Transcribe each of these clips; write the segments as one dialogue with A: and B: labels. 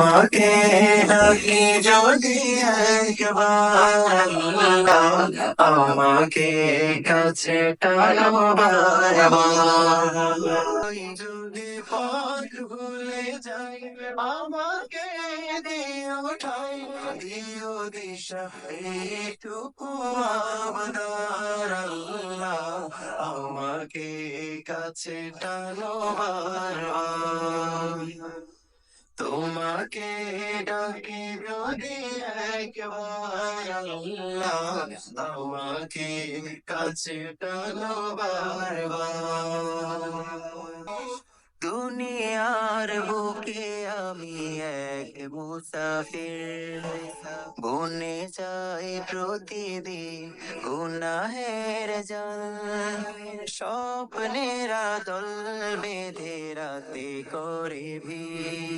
A: তোমাকে ডাকি যদি একবার আমাকে কাছে টানো যদি পথ ভুলে যাই আমাকে দিও ঠাই, দিও দিশা, এইটুকু আমাকে কাছে টানো বারবার তোমাকে ডাকি যদি একবার আল্লাহ আমাকে কাছে টানো বারবার। দুনিয়ার বুকে আমি এক মুসাফির। বনে যাই প্রতিদিন গুনাহের জল। স্বপ্নেরা দল বেঁধে রাতে করে ভিড়।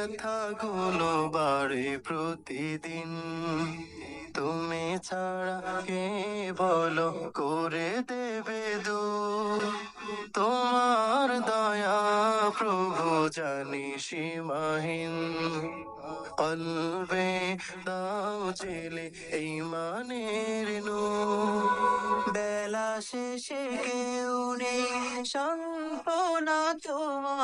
A: বিরহের ব্যথা গুলো বাড়ে প্রতিদিন। তুমি ছাড়া কে বলো করে দেবে দু তোমার দয়া প্রভু জানি সীমাহীন। কলবে দাও জেলে এই মানের নু বেলা শেষে কেউ নেই, সান্ত্বনা